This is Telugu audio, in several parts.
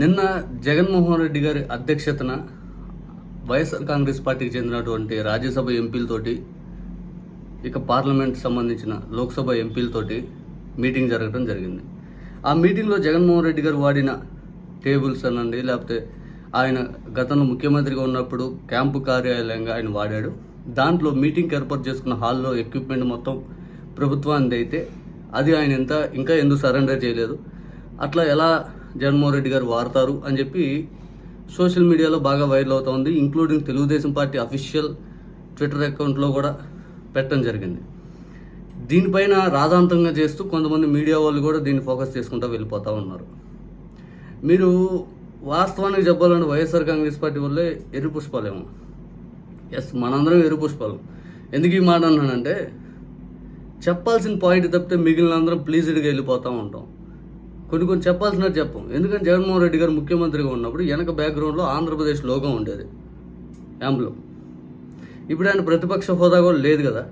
నిన్న జగన్మోహన్ రెడ్డి గారి అధ్యక్షతన వైఎస్ఆర్ కాంగ్రెస్ పార్టీకి చెందినటువంటి రాజ్యసభ ఎంపీలతోటి ఇక పార్లమెంట్ సంబంధించిన లోక్సభ ఎంపీలతోటి మీటింగ్ జరగడం జరిగింది. ఆ మీటింగ్లో జగన్మోహన్ రెడ్డి గారు వాడిన టేబుల్స్ అనండి లేకపోతే ఆయన గతంలో ముఖ్యమంత్రిగా ఉన్నప్పుడు క్యాంపు కార్యాలయంగా ఆయన వాడాడు. దాంట్లో మీటింగ్ ఏర్పాటు చేసుకున్న హాల్లో ఎక్విప్మెంట్ మొత్తం ప్రభుత్వానికి అయితే అది ఆయన ఎంత ఇంకా ఎందుకు సరెండర్ చేయలేదు? అట్లా ఎలా జగన్మోహన్ రెడ్డి గారు వాడతారు అని చెప్పి సోషల్ మీడియాలో బాగా వైరల్ అవుతోంది including Telugu Desam party official twitter అకౌంట్లో కూడా పెట్టడం జరిగింది. దీనిపైన రాధాంతంగా చేస్తూ కొంతమంది మీడియా వాళ్ళు కూడా దీన్ని ఫోకస్ చేసుకుంటూ వెళ్ళిపోతూ ఉన్నారు. మీరు వాస్తవానికి చెప్పాలంటే వైఎస్ఆర్ కాంగ్రెస్ పార్టీ వల్లే ఎరు పుష్పాలేమో. ఎస్ మనందరం ఎరు పుష్పాలు. ఎందుకు ఈ మాట అన్నానంటే చెప్పాల్సిన పాయింట్ తప్పితే మిగిలిన అందరం ప్లీజ్డ్గా వెళ్ళిపోతూ ఉంటాం. కొన్ని కొన్ని చెప్పాల్సినట్టు చెప్పం. ఎందుకంటే జగన్మోహన్ రెడ్డి గారు ముఖ్యమంత్రిగా ఉన్నప్పుడు వెనక బ్యాక్గ్రౌండ్లో ఆంధ్రప్రదేశ్ లోకం ఉండేది. యాంబ్లో. ఇప్పుడు ఆయన ప్రతిపక్ష హోదా కూడా లేదు కదా.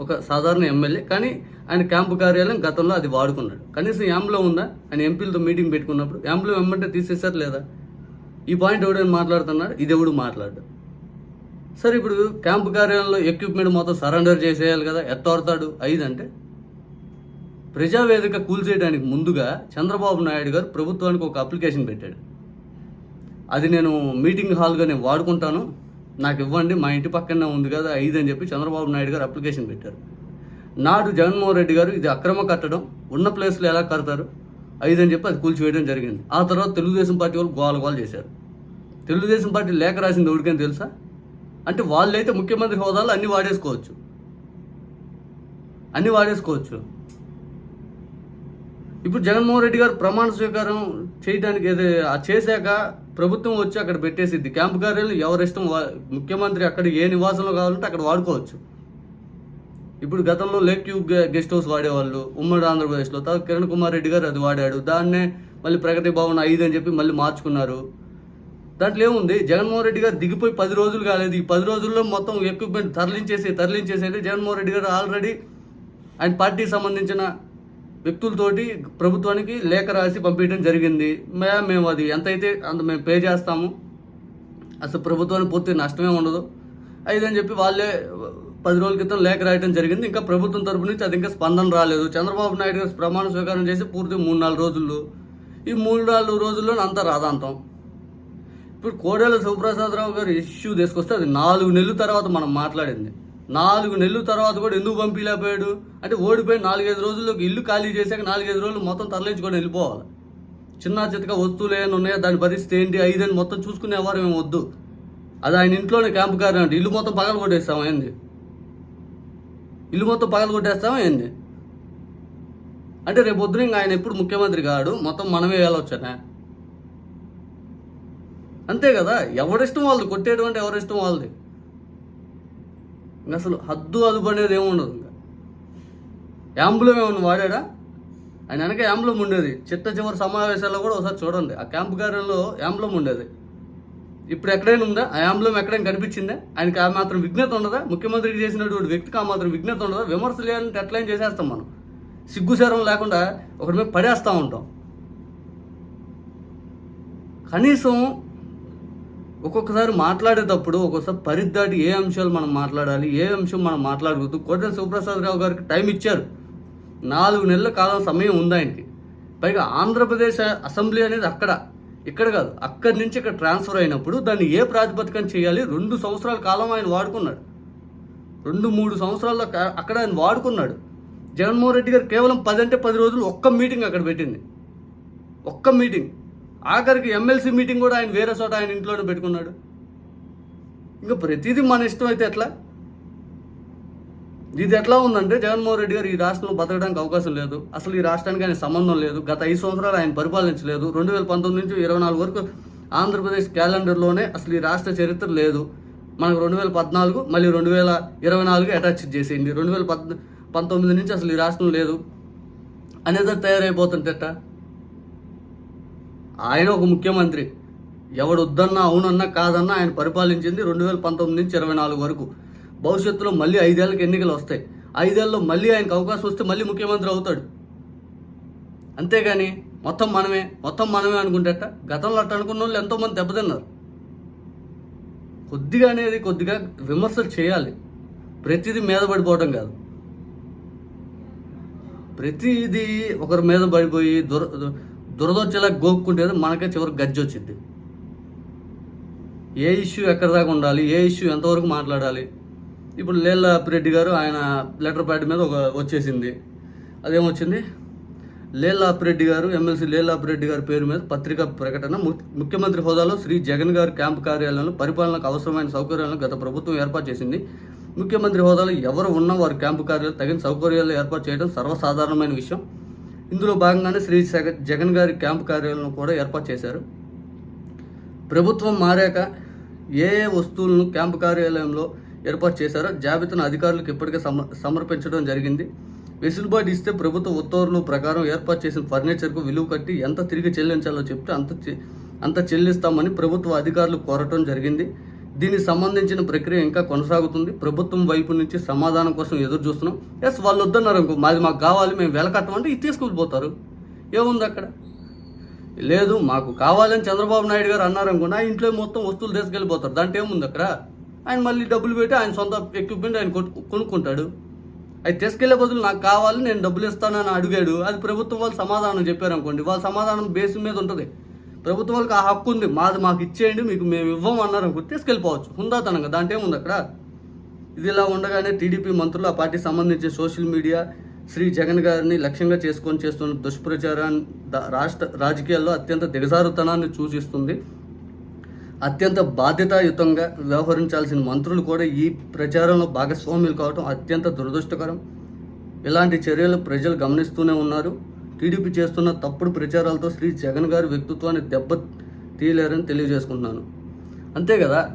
ఒక సాధారణ ఎమ్మెల్యే. కానీ ఆయన క్యాంపు కార్యాలయం గతంలో అది వాడుకున్నాడు. కనీసం యాంబ్లో ఉందా? ఆయన ఎంపీలతో మీటింగ్ పెట్టుకున్నప్పుడు యాంబ్లో ఎమ్మంటే తీసేసారు లేదా? ఈ పాయింట్ ఎవడైనా మాట్లాడుతున్నాడు? ఇది ఎవడు మాట్లాడు సరే ఇప్పుడు క్యాంపు కార్యాలయంలో ఎక్విప్మెంట్ మొత్తం సరెండర్ చేసేయాలి కదా. ఎత్తోడతాడు ఐదు అంటే? ప్రజావేదిక కూల్చేయడానికి ముందుగా చంద్రబాబు నాయుడు గారు ప్రభుత్వానికి ఒక అప్లికేషన్ పెట్టాడు. అది నేను మీటింగ్ హాల్గా నేను వాడుకుంటాను. నాకు ఇవ్వండి మా ఇంటి పక్కనే ఉంది కదా ఐదు అని చెప్పి చంద్రబాబు నాయుడు గారు అప్లికేషన్ పెట్టారు. నాడు జగన్మోహన్ రెడ్డి గారు ఇది అక్రమ కట్టడం ఉన్న ప్లేస్లో ఎలా కడతారు ఐదు అని చెప్పి అది కూల్చివేయడం జరిగింది. ఆ తర్వాత తెలుగుదేశం పార్టీ వాళ్ళు గోల గోల చేశారు. తెలుగుదేశం పార్టీ లేఖ రాసింది ఎవరికైనా తెలుసా? అంటే వాళ్ళైతే ముఖ్యమంత్రి హోదాలో అన్ని వాడేసుకోవచ్చు. అన్ని వాడేసుకోవచ్చు. ఇప్పుడు జగన్మోహన్ రెడ్డి గారు ప్రమాణ స్వీకారం చేయడానికి ఏదో ఆ చేశాక ప్రభుత్వం వచ్చి అక్కడ పెట్టేసిద్ది. క్యాంపు కార్యాలయం ఎవరిష్టం వా- ముఖ్యమంత్రి అక్కడ ఏ నివాసంలో కావాలంటే అక్కడ వాడుకోవచ్చు. ఇప్పుడు గతంలో లేక్ వ్యూ గెస్ట్ హౌస్ వాడేవాళ్ళు ఉమ్మడి ఆంధ్రప్రదేశ్లో. తర్వాత కిరణ్ కుమార్ రెడ్డి గారు అది వాడాడు. దాన్నే మళ్ళీ ప్రగతి భవన్ ఐదు అని చెప్పి మళ్ళీ మార్చుకున్నారు. దాంట్లో ఏముంది? జగన్మోహన్ రెడ్డి గారు దిగిపోయి పది రోజులు కాలేదు. ఈ పది రోజుల్లో మొత్తం ఎక్విప్మెంట్ తరలించేసి తరలించేసి అంటే జగన్మోహన్ రెడ్డి గారు ఆల్రెడీ ఆయన పార్టీకి సంబంధించిన వ్యక్తులతోటి ప్రభుత్వానికి లేఖ రాసి పంపించడం జరిగింది. మే మేము అది ఎంత అయితే అంత మేము పే చేస్తాము అసలు ప్రభుత్వానికి పూర్తి నష్టమే ఉండదు. ఐదని చెప్పి వాళ్ళే పది రోజుల క్రితం లేఖ రాయడం జరిగింది. ఇంకా ప్రభుత్వం తరపు నుంచి అది ఇంకా స్పందన రాలేదు. చంద్రబాబు నాయుడు గారు ప్రమాణ స్వీకారం చేసి పూర్తి మూడు నాలుగు రోజుల్లో ఈ మూడు నాలుగు రోజుల్లో అంతా రాదాంతం. ఇప్పుడు కోడెల శివప్రసాదరావు గారు ఇష్యూ తీసుకొస్తే అది నాలుగు నెలల తర్వాత మనం మాట్లాడింది. నాలుగు నెలల తర్వాత కూడా ఎందుకు పంపించలేకపోయాడు? అంటే ఓడిపోయి నాలుగైదు రోజుల్లోకి ఇల్లు ఖాళీ చేశాక నాలుగైదు రోజులు మొత్తం తరలించుకొని వెళ్ళిపోవాలి. చిన్న చితక వస్తువులు ఏమైనా ఉన్నాయో? దాని పరిస్థితి ఏంటి? ఐదని మొత్తం చూసుకునేవారు మేము వద్దు. అది ఆయన ఇంట్లోనే క్యాంపు కారు అంటే ఇల్లు మొత్తం పగల కొట్టేస్తాం ఏంది? ఇల్లు మొత్తం పగల కొట్టేస్తాం ఏంది? అంటే రేపు పొద్దున ఇంకా ఆయన ఎప్పుడు ముఖ్యమంత్రి కాడు? మొత్తం మనమే వెళ్ళొచ్చనే అంతే కదా? ఎవరిష్టం వాళ్ళది? కొట్టేటువంటి ఎవరిష్టం వాళ్ళది? ఇంకా అసలు హద్దు అదుపు అనేది ఏముండదు ఇంకా. యాంబులం ఏమన్నా వాడాడా? ఆయన వెనక యాంబులం ఉండేది. చిట్ట చివరి సమావేశాల్లో కూడా ఒకసారి చూడండి. ఆ క్యాంపు కార్యంలో యాంబులం ఉండేది. ఇప్పుడు ఎక్కడైనా ఉందా? ఆ యాంబులం ఎక్కడైనా కనిపించిందా? ఆయనకి ఆ మాత్రం విజ్ఞత ఉండదా? ముఖ్యమంత్రికి చేసినటువంటి వ్యక్తికి ఆ మాత్రం విఘ్నత ఉండదా? విమర్శలు చేయాలంటే ఎట్లయినా చేసేస్తాం మనం. సిగ్గుశారం లేకుండా ఒకటి మీద పడేస్తూ ఉంటాం. కనీసం ఒక్కొక్కసారి మాట్లాడేటప్పుడు ఒక్కొక్కసారి పరిద్దాటి ఏ అంశాలు మనం మాట్లాడాలి ఏ అంశం మనం మాట్లాడకూడదు. కోటల శివప్రసాద్ రావు గారికి టైం ఇచ్చారు. నాలుగు నెలల కాలం సమయం ఉంది ఆయనకి. పైగా ఆంధ్రప్రదేశ్ అసెంబ్లీ అనేది అక్కడ ఇక్కడ కాదు అక్కడి నుంచి ఇక్కడ ట్రాన్స్ఫర్ అయినప్పుడు దాన్ని ఏ ప్రాతిపదికన చేయాలి? రెండు సంవత్సరాల కాలం ఆయన వాడుకున్నాడు. రెండు మూడు సంవత్సరాల్లో అక్కడ ఆయన వాడుకున్నాడు. జగన్మోహన్ రెడ్డి గారు కేవలం పది అంటే పది రోజులు ఒక్క మీటింగ్ అక్కడ పెట్టింది. ఒక్క మీటింగ్. ఆఖరికి ఎమ్మెల్సీ మీటింగ్ కూడా ఆయన వేరే చోట ఆయన ఇంట్లోనే పెట్టుకున్నాడు. ఇంకా ప్రతిదీ మన ఇష్టం అయితే ఎట్లా? ఇది ఎట్లా ఉందంటే జగన్మోహన్ రెడ్డి గారు ఈ రాష్ట్రంలో బతకడానికి అవకాశం లేదు. అసలు ఈ రాష్ట్రానికి ఆయన సంబంధం లేదు. గత ఐదు సంవత్సరాలు ఆయన పరిపాలించలేదు. రెండు వేల పంతొమ్మిది నుంచి ఇరవై నాలుగు వరకు ఆంధ్రప్రదేశ్ క్యాలెండర్లోనే అసలు ఈ రాష్ట్ర చరిత్ర లేదు. మనకు రెండు వేల పద్నాలుగు మళ్ళీ రెండు వేల ఇరవై నాలుగు అటాచ్ చేసేయండి. రెండు వేల పద్ పంతొమ్మిది నుంచి అసలు ఈ రాష్ట్రం లేదు. అనేది తయారైపోతుంటట ఆయన ఒక ముఖ్యమంత్రి. ఎవడు వద్దన్నా అవునన్నా కాదన్నా ఆయన పరిపాలించింది రెండు వేల పంతొమ్మిది నుంచి ఇరవై నాలుగు వరకు. భవిష్యత్తులో మళ్ళీ ఐదేళ్ళకి ఎన్నికలు వస్తాయి. ఐదేళ్ళలో మళ్ళీ ఆయనకు అవకాశం వస్తే మళ్ళీ ముఖ్యమంత్రి అవుతాడు. అంతేగాని మొత్తం మనమే మొత్తం మనమే అనుకుంటేట గతంలో అట్ట అనుకున్న వాళ్ళు ఎంతోమంది దెబ్బతిన్నారు. కొద్దిగా అనేది కొద్దిగా విమర్శలు చేయాలి. ప్రతిదీ మీద పడిపోవడం కాదు. ప్రతిదీ ఒకరి మీద పడిపోయి దుర దురదొచ్చేలా గోక్కుంటే మనకే చివరికి గజ్జి వచ్చింది ఏ ఇష్యూ ఎక్కడి దాకా ఉండాలి? ఏ ఇష్యూ ఎంతవరకు మాట్లాడాలి? ఇప్పుడు లేళ్ళ రెడ్డి గారు ఆయన లెటర్ ప్యాడ్ మీద ఒక వచ్చేసింది. అదేమొచ్చింది? లేళ్ళ గారు ఎమ్మెల్సీ లేళ్ళ గారి పేరు మీద పత్రికా ప్రకటన ము- ముఖ్యమంత్రి హోదాలో శ్రీ జగన్ గారి క్యాంపు కార్యాలయంలో పరిపాలనకు అవసరమైన సౌకర్యాలను గత ప్రభుత్వం ఏర్పాటు చేసింది. ముఖ్యమంత్రి హోదాలో ఎవరు ఉన్నా వారి క్యాంపు కార్యాలయం తగిన సౌకర్యాలు ఏర్పాటు చేయడం సర్వసాధారణమైన విషయం. ఇందులో భాగంగానే శ్రీ జగన్ గారి క్యాంపు కార్యాలయం కూడా ఏర్పాటు చేశారు. ప్రభుత్వం మారాక ఏ ఏ వస్తువులను క్యాంపు కార్యాలయంలో ఏర్పాటు చేశారో జాబితాను అధికారులకు ఇప్పటికే సమ సమర్పించడం జరిగింది. వెసులుబాటు ఇస్తే ప్రభుత్వ ఉత్తర్వుల ప్రకారం ఏర్పాటు చేసిన ఫర్నిచర్కు విలువ కట్టి ఎంత తిరిగి చెల్లించాలో చెప్తే అంత అంత చెల్లిస్తామని ప్రభుత్వ అధికారులు కోరటం జరిగింది. దీనికి సంబంధించిన ప్రక్రియ ఇంకా కొనసాగుతుంది. ప్రభుత్వం వైపు నుంచి సమాధానం కోసం ఎదురు చూస్తున్నాం. ఎస్ వాళ్ళు వద్దన్నారు ఇంకో మాది మాకు కావాలి మేము వెలకట్టమంటే ఇది తీసుకుపోతారు ఏముంది అక్కడ? లేదు మాకు కావాలని చంద్రబాబు నాయుడు గారు అన్నారు అనుకో ఆ ఇంట్లో మొత్తం వస్తువులు తీసుకెళ్ళిపోతారు. దాంట్లో ఏముంది అక్కడ? ఆయన మళ్ళీ డబ్బులు పెట్టి ఆయన సొంత ఎక్విప్మెంట్ ఆయన కొనుక్కుంటాడు. అది తీసుకెళ్ళే బదులు నాకు కావాలి నేను డబ్బులు ఇస్తానని అడిగాడు. అది ప్రభుత్వం వాళ్ళు సమాధానం చెప్పారు అనుకోండి. వాళ్ళ సమాధానం బేస్ మీద ఉంటుంది. ప్రభుత్వం వాళ్ళకి ఆ హక్కు ఉంది. మాది మాకు ఇచ్చేయండి మీకు మేము ఇవ్వం అన్నారు అనుకో తీసుకెళ్ళిపోవచ్చు. హుందాతనంగా దాంట్లో ఏముంది అక్కడ? ఇది ఇలా ఉండగానే టీడీపీ మంత్రులు ఆ పార్టీకి సంబంధించి సోషల్ మీడియా శ్రీ జగన్ గారిని లక్ష్యంగా చేసుకొని చేస్తున్న దుష్ప్రచారాన్ని రాష్ట్ర రాజకీయాల్లో అత్యంత దిగజారుతనాన్ని సూచిస్తుంది. అత్యంత బాధ్యతాయుతంగా వ్యవహరించాల్సిన మంత్రులు కూడా ఈ ప్రచారంలో భాగస్వాములు కావడం అత్యంత దురదృష్టకరం. ఇలాంటి చర్యలు ప్రజలు గమనిస్తూనే ఉన్నారు. టీడీపీ చేస్తున్న తప్పుడు ప్రచారాలతో శ్రీ జగన్ గారి వ్యక్తిత్వాన్ని దెబ్బ తీయలేరని తెలియజేసుకుంటున్నాను. అంతే కదా?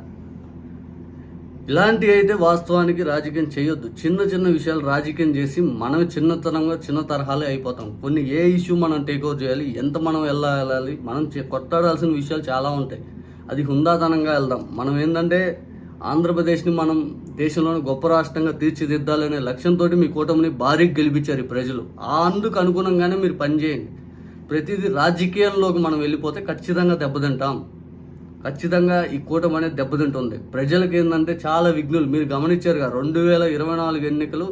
ఇలాంటివి అయితే వాస్తవానికి రాజకీయం చేయొద్దు. చిన్న చిన్న విషయాలు రాజకీయం చేసి మనం చిన్నతనంగా చిన్న తరహాలే అయిపోతాం. కొన్ని ఏ ఇష్యూ మనం టేక్ ఓవర్ చేయాలి ఎంత మనం వెళ్ళాలి మనం చే- కొట్టాడాల్సిన విషయాలు చాలా ఉంటాయి. అది హుందాతనంగా వెళ్దాం. మనం ఏంటంటే ఆంధ్రప్రదేశ్ని మనం దేశంలోని గొప్ప రాష్ట్రంగా తీర్చిదిద్దాలనే లక్ష్యంతో మీ కూటమిని భారీగా గెలిపించారు ఈ ప్రజలు. ఆ అందుకు అనుగుణంగానే మీరు పనిచేయండి ప్రతిదీ రాజకీయంలోకి మనం వెళ్ళిపోతే ఖచ్చితంగా దెబ్బతింటాం. ఖచ్చితంగా ఈ కూటమి అనేది దెబ్బతింటుంది. ప్రజలకు ఏంటంటే చాలా విఘ్నులు. మీరు గమనించారుగా రెండు వేల ఇరవై నాలుగు ఎన్నికలు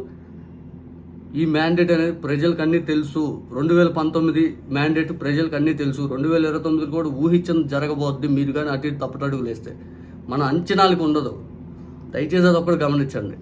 ఈ మ్యాండేట్ అనేది ప్రజలకు అన్నీ తెలుసు. రెండు వేల పంతొమ్మిది మ్యాండేట్ ప్రజలకు అన్నీ తెలుసు. రెండు వేల ఇరవై తొమ్మిది కూడా ఊహించింది జరగబోద్ది. మీరు కానీ అటు ఇటు తప్పటడుగులు వేస్తే మన అంచనాలకు ఉండదు. దయచేసి అది ఒకటి గమనించండి.